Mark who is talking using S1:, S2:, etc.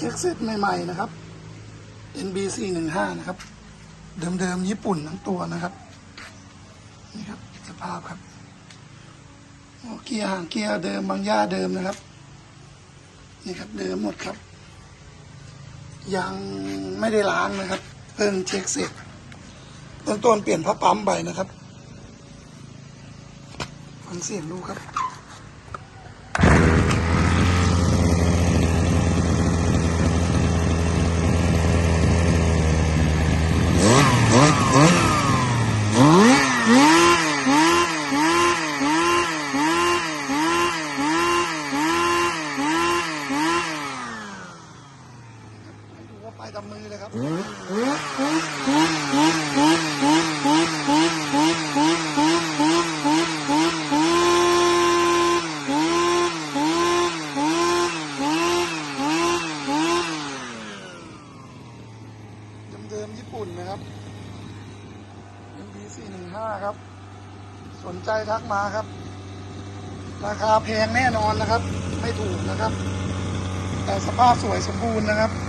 S1: เช็คเสร็จใหม่ๆนะครับ NBC หนึ่งห้านะครับ เดิมๆญี่ปุ่นทั้งตัวนะครับ นี่ครับสภาพครับเกียร์ห่างเกียร์เดิมบางย่าเดิมนะครับ นี่ครับเดิมหมดครับ ยังไม่ได้ล้างนะครับ เพิ่งเช็คเสร็จเบื้องต้นเปลี่ยนพระปั๊มไปนะครับ ฟังเสียงดูครับ ให้ดูว่าไปทำมือเลยครับเดิมๆญี่ปุ่นนะครับ MB 415 ครับ สนใจทักมาครับ ราคาแพงแน่นอนนะครับ ไม่ถูกนะครับ แต่สภาพสวยสมบูรณ์นะครับ